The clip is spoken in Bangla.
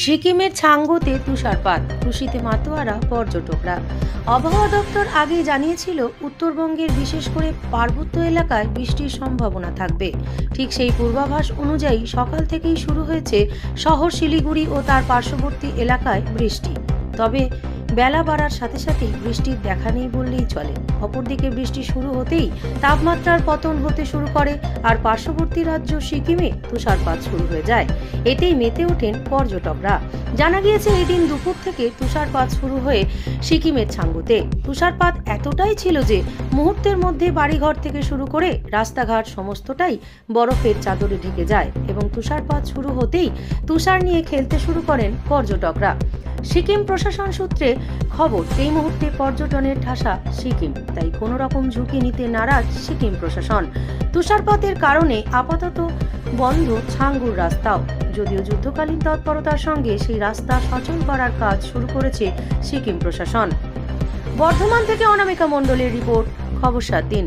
সিকিমের ছাঙ্গোতে তুষারপাত খুশিতে মাতোয়ারা, পর্যটকরা। আবহাওয়া দপ্তর আগে জানিয়েছিল, উত্তরবঙ্গের বিশেষ করে পার্বত্য এলাকায় বৃষ্টির সম্ভাবনা থাকবে। ঠিক সেই পূর্বাভাস অনুযায়ী সকাল থেকেই শুরু হয়েছে শহর শিলিগুড়ি ও তার পার্শ্ববর্তী এলাকায় বৃষ্টি। তবে বেলা বাড়ার সাথে সাথেই বৃষ্টির দেখা নেই বললেই চলে। অপরদিকে বৃষ্টি শুরু হতেই তাপমাত্রার পতন হতে শুরু করে আর পার্শ্ববর্তী রাজ্য সিকিমে তুষারপাত শুরু হয়ে যায়। এতেই মেতে ওঠেন পর্যটকরা। জানা গিয়েছে এই দিন দুপুর থেকে তুষারপাত শুরু হয়ে সিকিমের ছাঙ্গুতে। তুষারপাত এতটাই ছিল যে মুহূর্তের মধ্যে বাড়িঘর থেকে শুরু করে রাস্তাঘাট সমস্তটাই বরফের চাদরে ঢেকে যায় এবং তুষারপাত শুরু হতেই তুষার নিয়ে খেলতে শুরু করেন পর্যটকরা। সিকিম প্রশাসন সূত্রে খবর, এই মুহূর্তে পর্যটনের ঠাসা সিকিম, তাই কোনো রকম ঝুঁকি নিতে নারাজ সিকিম প্রশাসন। তুষারপাতের কারণে আপাতত বন্ধ ছাঙ্গুর রাস্তাও। যদিও যুদ্ধকালীন তৎপরতার সঙ্গে সেই রাস্তা সচল করার কাজ শুরু করেছে সিকিম প্রশাসন। বর্ধমান থেকে অনামিকা মণ্ডলের রিপোর্ট, খবর সাত দিন।